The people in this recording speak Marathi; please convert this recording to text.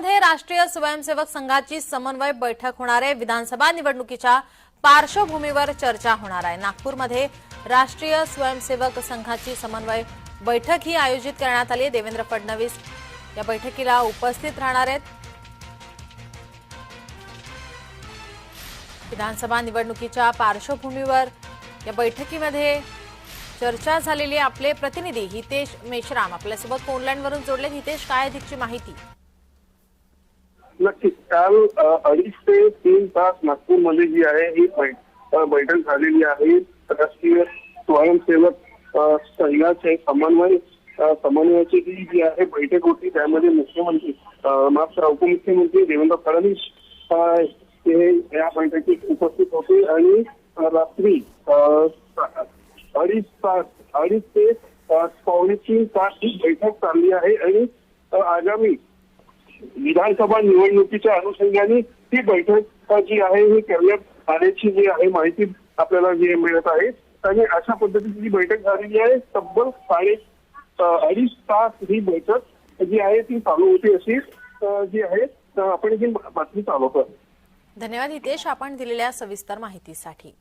नागपूरमध्ये राष्ट्रीय स्वयंसेवक संघाची समन्वय बैठक होणार आहे. विधानसभा निवडणुकीच्या पार्श्वभूमीवर चर्चा होणार आहे. नागपूरमध्ये राष्ट्रीय स्वयंसेवक संघाची समन्वय बैठक ही आयोजित करण्यात आली. आहे देवेंद्र फडणवीस या बैठकीला उपस्थित राहणार आहेत. विधानसभा निवडणुकीच्या पार्श्वभूमीवर या बैठकीमध्ये चर्चा झालेली आपले प्रतिनिधी हितेश मेश्राम आपल्यासोबत फोनलाईनवरून जोडले हितेश काय अधिकची माहिती? नक्कीच. काल अडीच ते तीन तास नागपूरमध्ये जी आहे ही बैठक झालेली आहे. राष्ट्रीय स्वयंसेवक संघाचे समन्वय समन्वयाची ही जी आहे बैठक होती त्यामध्ये मुख्यमंत्री अ, माफ उपमुख्यमंत्री देवेंद्र फडणवीस हे या बैठकीत उपस्थित होते आणि रात्री अडीच तास अडीच ते पावणे तीन तास ही बैठक चालली आहे आणि आगामी विधानसभा निवडणुकीच्या अनुषंगाने ती बैठक जी आहे ही करण्यात आल्याची जी आहे माहिती आपल्याला जी मिळत आहे. आणि अशा पद्धतीची जी बैठक झालेली आहे तब्बल साडे अडीच तास ही बैठक जी आहे ती चालू होती अशी जी आहे आपण ही बातमी चालवतो धन्यवाद हितेश. आपण दिलेल्या सविस्तर माहितीसाठी.